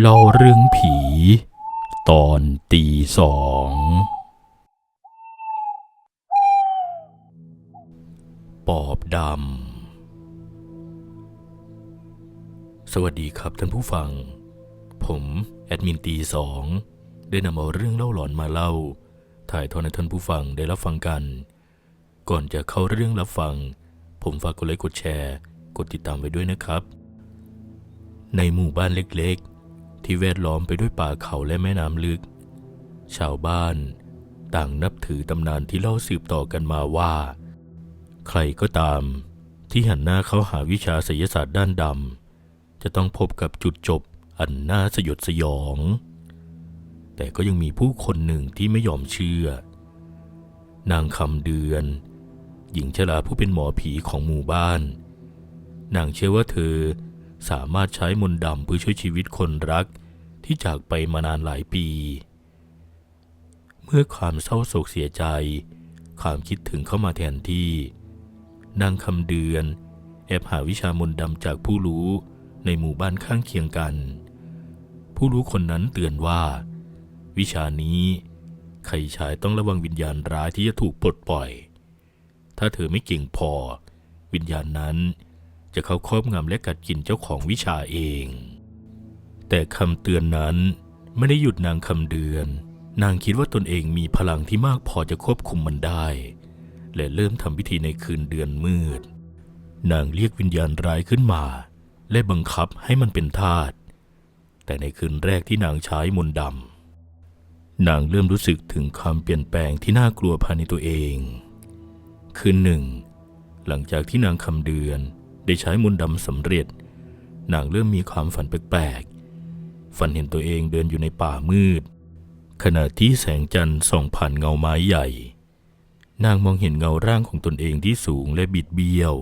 เล่าเรื่องผี ตอนตีสอง ปอบดำ สวัสดีครับท่านผู้ฟัง ผมแอดมินตีสองได้นำเอาเรื่องเล่าหลอนมาเล่า ถ่ายทอดให้ท่านผู้ฟังได้รับฟังกัน ก่อนจะเข้าเรื่องรับฟัง ผมฝากกดไลค์กดแชร์ กดติดตามไว้ด้วยนะครับ ในหมู่บ้านเล็กๆ ที่แวดล้อมไปด้วยป่าเขาและแม่น้ำลึก ชาวบ้านต่างนับถือตำนานที่เล่าสืบต่อกันมาว่า ใครก็ตามที่หันหน้าเข้าหาวิชาไสยศาสตร์ด้านดำจะต้องพบกับจุดจบอันน่าสยดสยอง แต่ก็ยังมีผู้คนหนึ่งที่ไม่ยอมเชื่อ นางคำเดือน หญิงชราผู้เป็นหมอผีของหมู่บ้าน นางเชื่อว่าเธอ สามารถใช้มนต์ดำเพื่อช่วยชีวิตคนรักที่จากไปมานานหลายปี เมื่อความเศร้าโศกเสียใจ ความคิดถึงเข้ามาแทนที่นางคำเดือน แอบหาวิชามนต์ดำจากผู้รู้ในหมู่บ้านข้างเคียงกัน ผู้รู้คนนั้นเตือนว่า วิชานี้ใครใช้ต้องระวังวิญญาณร้ายที่จะถูกปลดปล่อย ถ้าเธอไม่เก่งพอ วิญญาณนั้น จะเข้าครอบงำและกัดกินเจ้าของวิชาเอง แต่คำเตือนนั้นไม่ได้หยุดนางคำเดือน นางคิดว่าตนเองมีพลังที่มากพอจะควบคุมมันได้ และเริ่มทำพิธีในคืนเดือนมืด นางเรียกวิญญาณร้ายขึ้นมา และบังคับให้มันเป็นทาสแต่ในคืนแรกที่นางใช้มนต์ดำนางเริ่มรู้สึกถึงความเปลี่ยนแปลงที่น่ากลัวภายในตัวเอง คืนหนึ่ง หลังจากที่นางคำเดือน ได้ใช้มนต์ดำสำเร็จ นางเริ่มมีความฝันแปลกๆ ฝันเห็นตัวเองเดินอยู่ในป่ามืด ขณะที่แสงจันทร์ส่องผ่านเงาไม้ใหญ่ นางมองเห็นเงาร่างของตนเองที่สูงและบิดเบี้ยว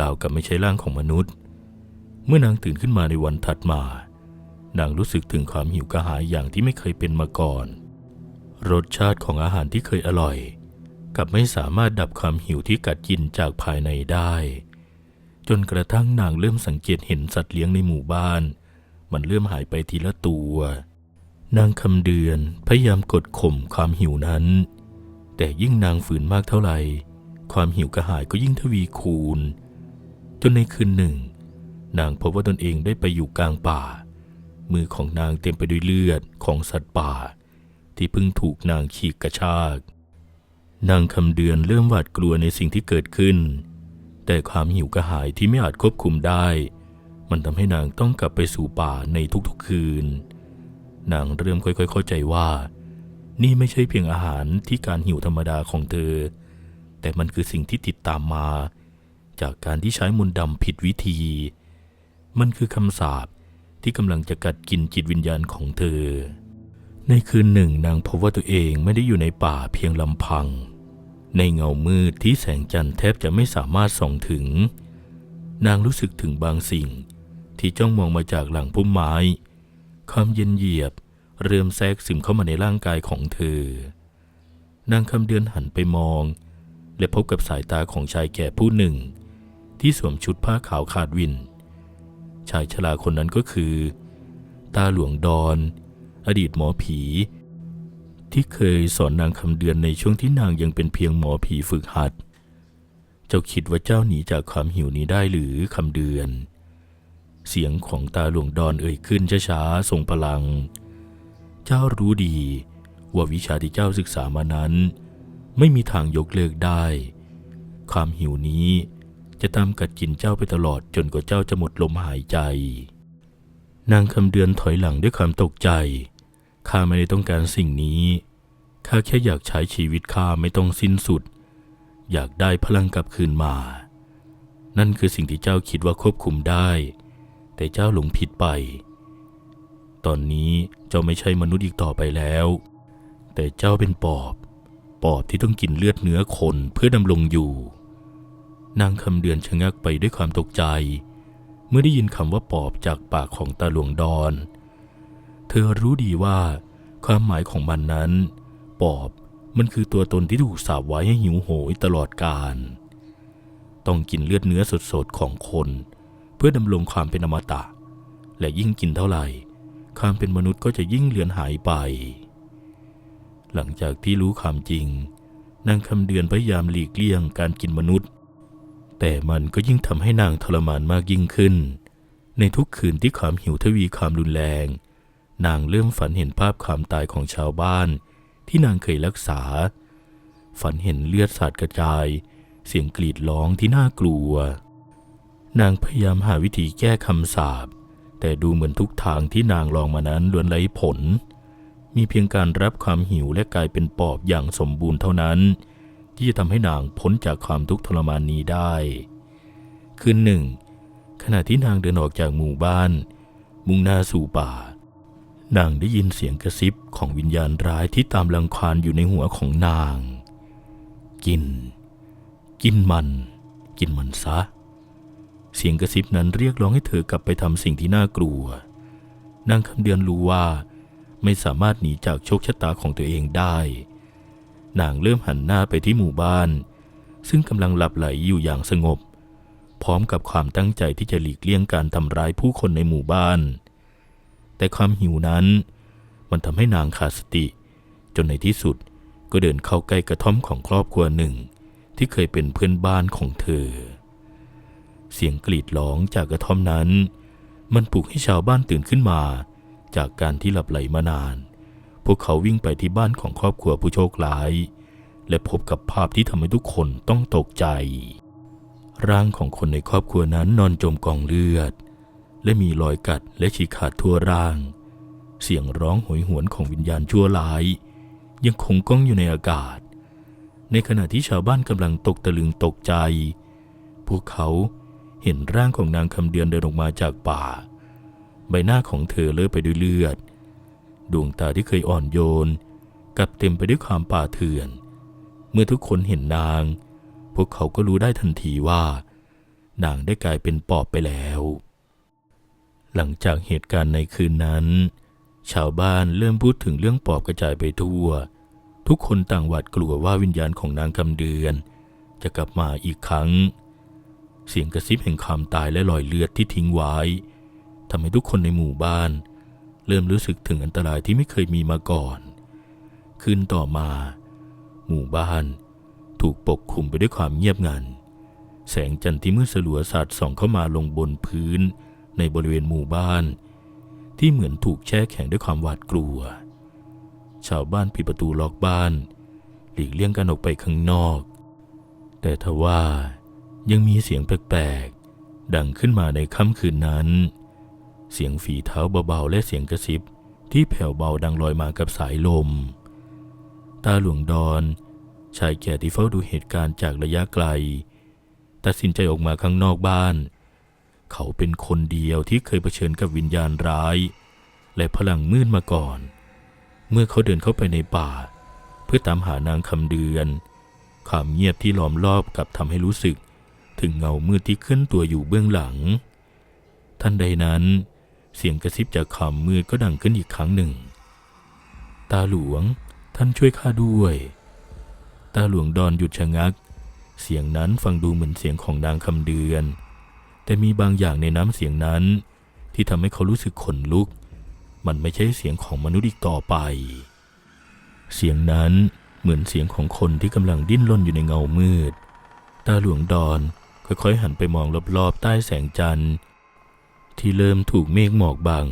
ราวกับไม่ใช่ร่างของมนุษย์ เมื่อนางตื่นขึ้นมาในวันถัดมา นางรู้สึกถึงความหิวกระหายอย่างที่ไม่เคยเป็นมาก่อน รสชาติของอาหารที่เคยอร่อยกับไม่สามารถดับความหิวที่กัดกินจากภายในได้ จนกระทั่งนางเริ่มสังเกตเห็นสัตว์เลี้ยงในหมู่บ้าน มันเริ่มหายไปทีละตัว นางคำเดือนพยายามกดข่มความหิวนั้น แต่ยิ่งนางฝืนมากเท่าไหร่ ความหิวกระหายก็ยิ่งทวีคูณ จนในคืนหนึ่ง นางพบว่าตนเองได้ไปอยู่กลางป่า มือของนางเต็มไปด้วยเลือดของสัตว์ป่า ที่เพิ่งถูกนางฉีกกระชาก นางคำเดือนเริ่มหวาดกลัวในสิ่งที่เกิดขึ้น แต่ความหิวกระหายที่ไม่อาจควบคุมได้ มันทำให้นางต้องกลับไปสู่ป่าในทุกๆคืน นางเริ่มค่อยๆ เข้าใจว่า นี่ไม่ใช่เพียงอาหารที่การหิวธรรมดาของเธอ แต่มันคือสิ่งที่ติดตามมา จากการที่ใช้มนต์ดำผิดวิธี มันคือคำสาปที่กำลังจะกัดกินจิตวิญญาณของเธอ ในคืนหนึ่งนางพบว่าตัวเองไม่ได้อยู่ในป่าเพียงลำพัง ในเงามืดที่แสงจันทร์แทบจะไม่สามารถส่องถึง นางรู้สึกถึงบางสิ่ง ที่จ้องมองมาจากหลังพุ่มไม้ ความเย็นเยียบเริ่มแทรกซึมเข้ามาในร่างกายของเธอ นางคำเดือนหันไปมอง และพบกับสายตาของชายแก่ผู้หนึ่ง ที่สวมชุดผ้าขาวขาดวิน ชายชราคนนั้นก็คือ ตาหลวงดอน อดีตหมอผี ที่เคยสอนนางคำเดือนในช่วงที่นางยังเป็นเพียงหมอผีฝึกหัด เจ้าคิดว่าเจ้าหนีจากความหิวนี้ได้หรือคำเดือน เสียงของตาหลวงดอนเอ่ยขึ้นช้าๆส่งพลัง เจ้ารู้ดีว่าวิชาที่เจ้าศึกษามานั้น ไม่มีทางยกเลิกได้ ความหิวนี้จะตามกัดกินเจ้าไปตลอดจนกว่าเจ้าจะหมดลมหายใจ นางคำเดือนถอยหลังด้วยความตกใจ ข้าไม่ได้ต้องการสิ่งนี้ ข้าแค่อยากใช้ชีวิตข้าไม่ต้องสิ้นสุด อยากได้พลังกลับคืนมา นั่นคือสิ่งที่เจ้าคิดว่าควบคุมได้ แต่เจ้าหลงผิดไป ตอนนี้เจ้าไม่ใช่มนุษย์อีกต่อไปแล้ว แต่เจ้าเป็นปอบ ปอบที่ต้องกินเลือดเนื้อคนเพื่อดำรงอยู่ นางคำเดือนชะงักไปด้วยความตกใจ เมื่อได้ยินคำว่าปอบจากปากของตาหลวงดอน เธอรู้ดีว่าความหมายของมันนั้น ปอบมันคือตัวตนที่ถูกสาบไว้ให้หิวโหยตลอดกาล ต้องกินเลือดเนื้อสดๆของคน เพื่อดำรงความเป็นอมตะ และยิ่งกินเท่าไหร่ ความเป็นมนุษย์ก็จะยิ่งเลือนหายไป หลังจากที่รู้ความจริง นางคำเดือนพยายามหลีกเลี่ยงการกินมนุษย์ แต่มันก็ยิ่งทำให้นางทรมานมากยิ่งขึ้น ในทุกคืนที่ความหิวทวีความรุนแรง นางเริ่มฝันเห็นภาพความตายของชาวบ้าน ที่นางเคยรักษา ฝันเห็นเลือดสาดกระจาย เสียงกรีดร้องที่น่ากลัว นางพยายามหาวิธีแก้คำสาปแต่ดูเหมือนทุกทางที่นางลองมานั้นล้วนไร้ผล มีเพียงการรับความหิวและกลายเป็นปอบอย่างสมบูรณ์เท่านั้น ที่จะทำให้นางพ้นจากความทุกข์ทรมานนี้ได้ คืนหนึ่ง ขณะที่นางเดินออกจากหมู่บ้าน มุ่งหน้าสู่ป่า นางได้ยินเสียงกระซิบของวิญญาณร้ายที่ตามรังควานอยู่ในหัวของนาง กิน กินมัน กินมันซะ เสียงกระซิบนั้นเรียกร้องให้เธอกลับไปทำสิ่งที่น่ากลัวนางคำเดือนรู้ว่า ไม่สามารถหนีจากโชคชะตาของตัวเองได้ นางเริ่มหันหน้าไปที่หมู่บ้าน ซึ่งกำลังหลับไหลอยู่อย่างสงบ พร้อมกับความตั้งใจที่จะหลีกเลี่ยงการทำร้ายผู้คนในหมู่บ้าน แต่ความหิวนั้น มันทำให้นางขาดสติ จนในที่สุดก็เดินเข้าใกล้กระท่อมของครอบครัวหนึ่ง ที่เคยเป็นเพื่อนบ้านของเธอ เสียงกรีดร้องจากกระท่อมนั้น มันปลุกให้ชาวบ้านตื่นขึ้นมา จากการที่หลับไหลมานาน พวกเขาวิ่งไปที่บ้านของครอบครัวผู้โชคร้าย และพบกับภาพที่ทำให้ทุกคนต้องตกใจ ร่างของคนในครอบครัวนั้นนอนจมกองเลือด และมีรอยกัดและฉีกขาดทั่วร่าง เสียงร้องโหยหวนของวิญญาณชั่วร้าย ยังคงก้องอยู่ในอากาศ ในขณะที่ชาวบ้านกำลังตกตะลึงตกใจ พวกเขาเห็นร่างของนางคำเดือนเดินออกมาจากป่า ใบหน้าของเธอเลอะไปด้วยเลือด ดวงตาที่เคยอ่อนโยนกลับเต็มไปด้วยความป่าเถื่อน เมื่อทุกคนเห็นนาง พวกเขาก็รู้ได้ทันทีว่า นางได้กลายเป็นปอบไปแล้ว หลังจากเหตุการณ์ในคืนนั้น ชาวบ้านเริ่มพูดถึงเรื่องปอบกระจายไปทั่ว ทุกคนต่างหวาดกลัวว่าวิญญาณของนางคำเดือน จะกลับมาอีกครั้ง เสียงกระซิบแห่งความตายและรอยเลือดที่ทิ้งไว้ทำให้ทุกคนในหมู่บ้าน เริ่มรู้สึกถึงอันตรายที่ไม่เคยมีมาก่อน คืนต่อมา หมู่บ้านถูกปกคลุมไปด้วยความเงียบงัน แสงจันทร์ที่มืดสลัวสาดส่องเข้ามาลงบนพื้น ในบริเวณหมู่บ้าน ที่เหมือนถูกแช่แข็งด้วยความหวาดกลัว ชาวบ้านปิดประตูล็อกบ้าน หลีกเลี่ยงกันออกไปข้างนอก แต่ทว่ายังมีเสียงแปลกๆ ดังขึ้นมาในค่ำคืนนั้น เสียงฝีเท้าเบาๆ และเสียงกระซิบที่แผ่วเบาดังลอยมากับสายลม ตาหลวงดอนชายแก่ที่เฝ้าดูเหตุการณ์จากระยะไกล ตัดสินใจออกมาข้างนอกบ้าน เขาเป็นคนเดียวที่เคยเผชิญกับวิญญาณร้าย และพลังมืดมาก่อน เมื่อเขาเดินเข้าไปในป่า เพื่อตามหานางคำเดือน ความเงียบที่ล้อมรอบกลับทำให้รู้สึก ถึงเงามืดที่เคลื่อนตัวอยู่เบื้องหลังทันใดนั้น เสียงกระซิบจากความมืดก็ดังขึ้นอีกครั้งหนึ่ง ตาหลวงท่านช่วยข้าด้วย ตาหลวงดอนหยุดชะงัก เสียงนั้นฟังดูเหมือนเสียงของนางคำเดือน แต่มีบางอย่างในน้ำเสียงนั้น ที่ทำให้เขารู้สึกขนลุก มันไม่ใช่เสียงของมนุษย์อีกต่อไป เสียงนั้นเหมือนเสียงของคนที่กำลังดิ้นรนอยู่ในเงามืด ตาหลวงดอนค่อยๆหันไปมองรอบๆใต้แสงจันทร์ ที่เริ่มถูกเมฆหมอกบัง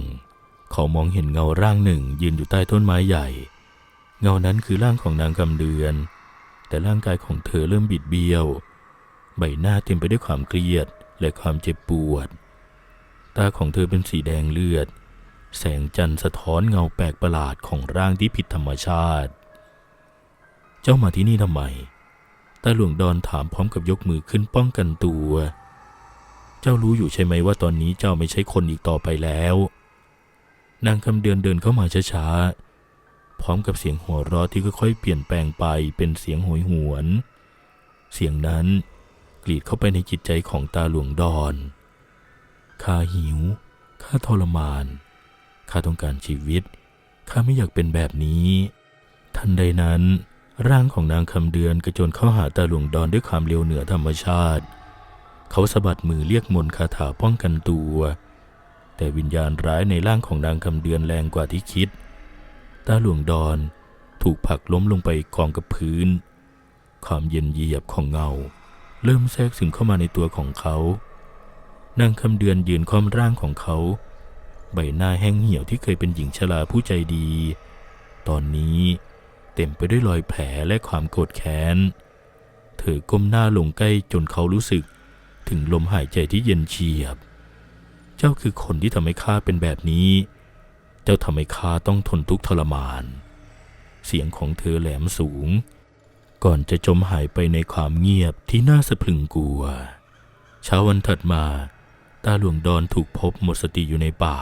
เขามองเห็นเงาร่างหนึ่งยืนอยู่ใต้ต้นไม้ใหญ่ เงานั้นคือร่างของนางคำเดือน แต่ร่างกายของเธอเริ่มบิดเบี้ยว ใบหน้าเต็มไปด้วยความเครียด และความเจ็บปวด ตาของเธอเป็นสีแดงเลือด แสงจันทร์สะท้อนเงาแปลกประหลาดของร่างที่ผิดธรรมชาติ เจ้ามาที่นี่ทำไม ตาหลวงดอนถามพร้อมกับยกมือขึ้นป้องกันตัว เจ้ารู้อยู่ใช่ไหมว่าตอนนี้เจ้าไม่ใช่คนอีกต่อไปแล้ว นางคำเดือนเดินเข้ามาช้าๆ พร้อมกับเสียงหัวเราะที่ค่อยๆเปลี่ยนแปลงไปเป็นเสียงโหยหวน เสียงนั้น กรีดเข้าไปในจิตใจของตาหลวงดอนข้าหิวข้าทรมานข้าต้องการชีวิตข้าไม่อยากเป็นแบบนี้ ทันใดนั้น ร่างของนางคำเดือนกระโจนเข้าหาตาหลวงดอนด้วยความเร็วเหนือธรรมชาติ เขาสะบัดมือเรียกมนคาถาป้องกันตัว แต่วิญญาณร้ายในร่างของนางคำเดือนแรงกว่าที่คิด ตาหลวงดอนถูกผลักล้มลงไปกองกับพื้น ความเย็นเยียบของเงา เริ่มแทรกซึมเข้ามาในตัวของเขานางคำเดือนยืนค้อมร่างของเขา ใบหน้าแห้งเหี่ยวที่เคยเป็นหญิงชราผู้ใจดี ตอนนี้เต็มไปด้วยรอยแผลและความโกรธแค้น เธอก้มหน้าลงใกล้จนเขารู้สึกถึงลมหายใจที่เย็นเฉียบ เจ้าคือคนที่ทำให้ข้าเป็นแบบนี้ เจ้าทำให้ข้าต้องทนทุกข์ทรมาน เสียงของเธอแหลมสูง ก่อนจะจมหายไปในความเงียบที่น่าสะพรึงกลัว เช้าวันถัดมา ตาหลวงดอนถูกพบหมดสติอยู่ในป่า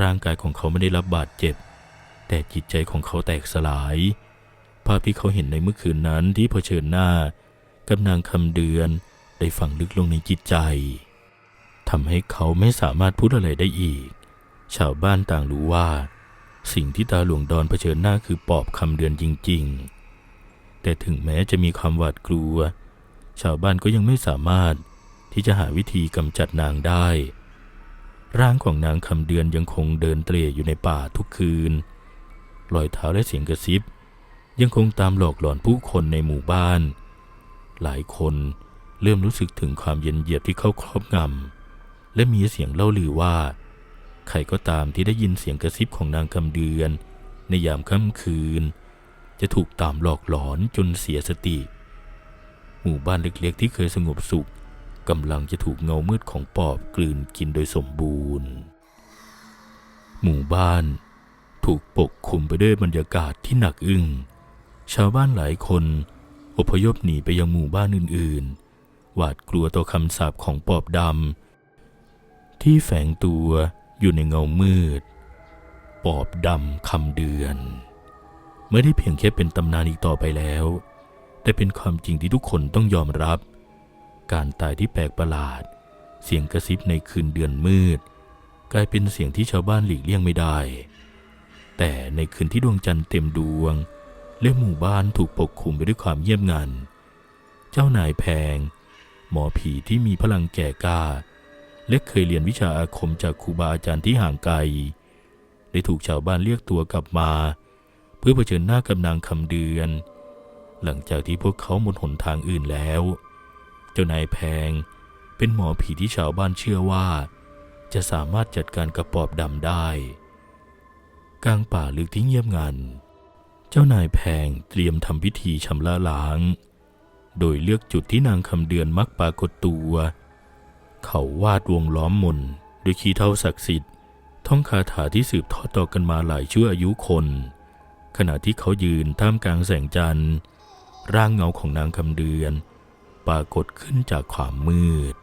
ร่างกายของเขาไม่ได้รับบาดเจ็บ แต่จิตใจของเขาแตกสลาย ภาพที่เขาเห็นในเมื่อคืนนั้นที่เผชิญหน้า กับนางคำเดือนได้ฝังลึกลงในจิตใจทำให้เขาไม่สามารถพูดอะไรได้อีก ชาวบ้านต่างรู้ว่า สิ่งที่ตาหลวงดอนเผชิญหน้าคือปอบคำเดือนจริง ๆ แต่ถึงแม้จะมีความหวาดกลัว ชาวบ้านก็ยังไม่สามารถที่จะหาวิธีกำจัดนางได้ ร่างของนางคำเดือนยังคงเดินเตร่อยู่ในป่าทุกคืน รอยเท้าและเสียงกระซิบ ยังคงตามหลอกหลอนผู้คนในหมู่บ้าน หลายคนเริ่มรู้สึกถึงความเย็นเยียบที่เข้าครอบงำและมีเสียงเล่าลือว่า ใครก็ตามที่ได้ยินเสียงกระซิบของนางคำเดือน ในยามค่ำคืน จะถูกตามหลอกหลอนจนเสียสติ หมู่บ้านเล็กๆ ที่เคยสงบสุขกำลังจะถูกเงามืดของปอบกลืนกินโดยสมบูรณ์ หมู่บ้านถูกปกคลุมไปด้วยบรรยากาศที่หนักอึ้ง ชาวบ้านหลายคนอพยพหนีไปยังหมู่บ้านอื่นๆ หวาดกลัวต่อคำสาปของปอบดำที่แฝงตัวอยู่ในเงามืด ปอบดำคำเดือน ไม่ได้เพียงแค่เป็นตำนานอีกต่อไปแล้ว แต่เป็นความจริงที่ทุกคนต้องยอมรับ การตายที่แปลกประหลาด เสียงกระซิบในคืนเดือนมืด กลายเป็นเสียงที่ชาวบ้านหลีกเลี่ยงไม่ได้ แต่ในคืนที่ดวงจันทร์เต็มดวง และหมู่บ้านถูกปกคลุมไปด้วยความเงียบงัน เจ้านายแพง หมอผีที่มีพลังแก่กล้า และเคยเรียนวิชาอาคมจากครูบาอาจารย์ที่ห่างไกลได้ถูกชาวบ้านเรียกตัวกลับมา พื่อเผชิญหน้ากับนางคำเดือน หลังจากที่พวกเขาหมดหนทางอื่นแล้ว เจ้านายแพงเป็นหมอผีที่ชาวบ้านเชื่อว่า จะสามารถจัดการกับปอบดำได้ กลางป่าลึกที่เงียบงัน เจ้านายแพงเตรียมทำพิธีชำระล้าง โดยเลือกจุดที่นางคำเดือนมักปรากฏตัว เขาวาดวงล้อมมนด้วยขี้เท่าศักดิ์สิทธิ์ท่องคาถาที่สืบทอดต่อกันมาหลายชั่วอายุคน ขณะที่เขายืนท่ามกลางแสงจันทร์ ร่างเงาของนางคำเดือน ปรากฏขึ้นจากความมืด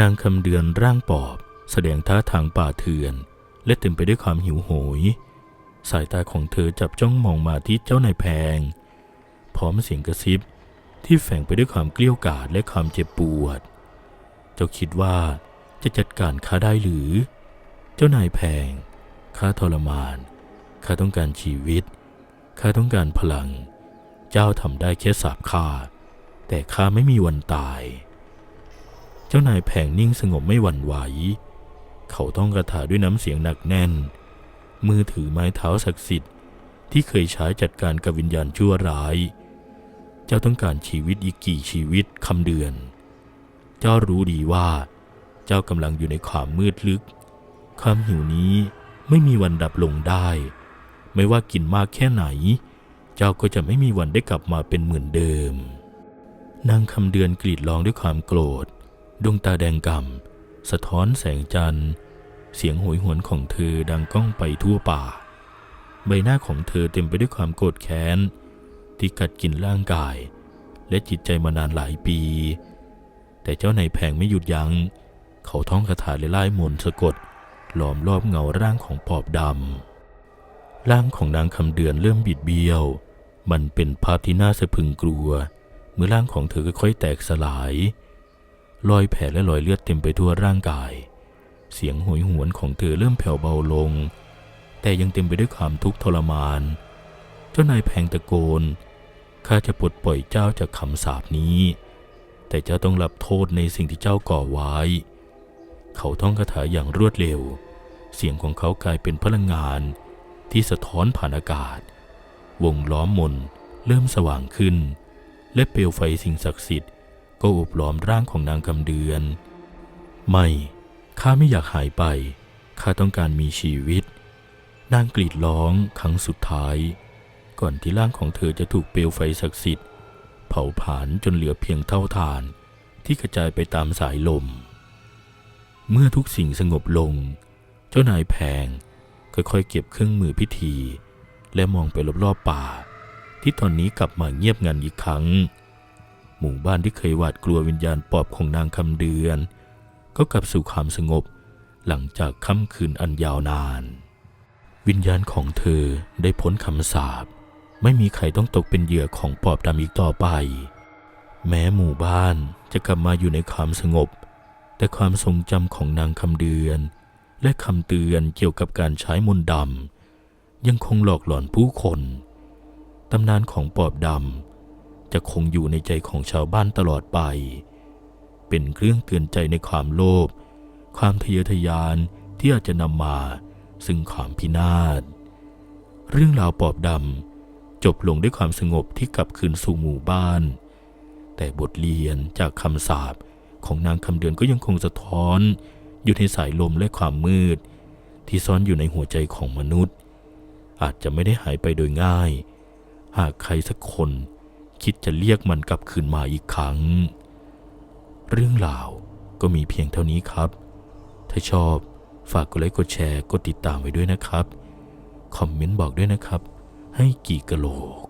นางคำเดือนร่างปอบ แสดงท่าทางป่าเถื่อน และเต็มไปด้วยความหิวโหย สายตาของเธอจับจ้องมองมาที่เจ้านายแพง พร้อมเสียงกระซิบที่แฝงไปด้วยความเกลี้ยวกล่อมและความเจ็บปวด เจ้าคิดว่าจะจัดการข้าได้หรือ เจ้านายแพงข้าทรมานข้าต้องการชีวิต ข้าต้องการพลัง เจ้าทำได้แค่สาบข้า แต่ข้าไม่มีวันตาย เจ้านายแผงนิ่งสงบไม่หวั่นไหว เขาต้องกระถาด้วยน้ำเสียงหนักแน่น มือถือไม้เท้าศักดิ์สิทธิ์ที่เคยใช้จัดการกับวิญญาณชั่วร้าย เจ้าต้องการชีวิตอีกกี่ชีวิตคำเดือน เจ้ารู้ดีว่า เจ้ากำลังอยู่ในความมืดลึก ความหิวนี้ไม่มีวันดับลงได้ ไม่ว่ากินมากแค่ไหน เจ้าก็จะไม่มีวันได้กลับมาเป็นเหมือนเดิม นางคำเดือนกรีดร้องด้วยความโกรธ ดวงตาแดงก่ำสะท้อนแสงจันทร์ เสียงโหยหวนของเธอดังก้องไปทั่วป่า ใบหน้าของเธอเต็มไปด้วยความโกรธแค้น ที่กัดกินร่างกาย และจิตใจมานานหลายปี แต่เจ้าในแพงไม่หยุดยัง้ง เขาท่องคาถาและไล่มนต์สะกดล้อมรอบเงาร่างของปอบดำ ร่างของนางคำเดือนเริ่มบิดเบี้ยว มันเป็นภาพที่น่าสะพึงกลัว เมื่อร่างของเธอค่อยๆแตกสลาย รอยแผลและรอยเลือดเต็มไปทั่วร่างกาย เสียงโหยหวนของเธอเริ่มแผ่วเบาลง แต่ยังเต็มไปด้วยความทุกข์ทรมาน เจ้านายแพงตะโกน ข้าจะปลดปล่อยเจ้าจากคำสาปนี้ แต่เจ้าต้องรับโทษในสิ่งที่เจ้าก่อไว้ เขาท่องคาถาอย่างรวดเร็ว เสียงของเขากลายเป็นพลังงาน ที่สะท้อนผ่านอากาศ วงล้อมมนเริ่มสว่างขึ้น และเปลวไฟสิ่งศักดิ์สิทธิ์ ก็อบล้อมร่างของนางคำเดือน ไม่ข้าไม่อยากหายไปข้าต้องการมีชีวิต นางกรีดร้องครั้งสุดท้าย ก่อนที่ร่างของเธอจะถูกเปลวไฟศักดิ์สิทธิ์ เผาผลาญจนเหลือเพียงเท่าฐานที่กระจายไปตามสายลม เมื่อทุกสิ่งสงบลง เจ้านายแพง ค่อยๆ เก็บเครื่องมือพิธี และมองไปรอบๆป่า ที่ตอนนี้กลับมาเงียบงันอีกครั้ง หมู่บ้านที่เคยหวาดกลัววิญญาณปอบของนางคำเดือน ก็กลับสู่ความสงบหลังจากค่ำคืนอันยาวนาน วิญญาณของเธอได้พ้นคำสาปไม่มีใครต้องตกเป็นเหยื่อของปอบดำอีกต่อไป แม้หมู่บ้านจะกลับมาอยู่ในความสงบ แต่ความทรงจำของนางคำเดือน และคำเตือนเกี่ยวกับการใช้มนต์ดำยังคงหลอกหลอนผู้คน ตำนานของปอบดำจะคงอยู่ในใจของชาวบ้านตลอดไป เป็นเครื่องเตือนใจในความโลภ ความทะเยอทะยานที่อาจจะนำมาซึ่งความพินาศ เรื่องราวปอบดำจบลงด้วยความสงบที่กลับคืนสู่หมู่บ้าน แต่บทเรียนจากคำสาปของนางคำเดือนก็ยังคงสะท้อน อยู่ในสายลมและความมืด ที่ซ่อนอยู่ในหัวใจของมนุษย์ อาจจะไม่ได้หายไปโดยง่าย หากใครสักคนคิดจะเรียกมันกลับคืนมาอีกครั้ง เรื่องราวก็มีเพียงเท่านี้ครับ ถ้าชอบฝากกดไลค์กดแชร์กดติดตามไว้ด้วยนะครับ คอมเมนต์บอกด้วยนะครับ ให้กี่กะโหลก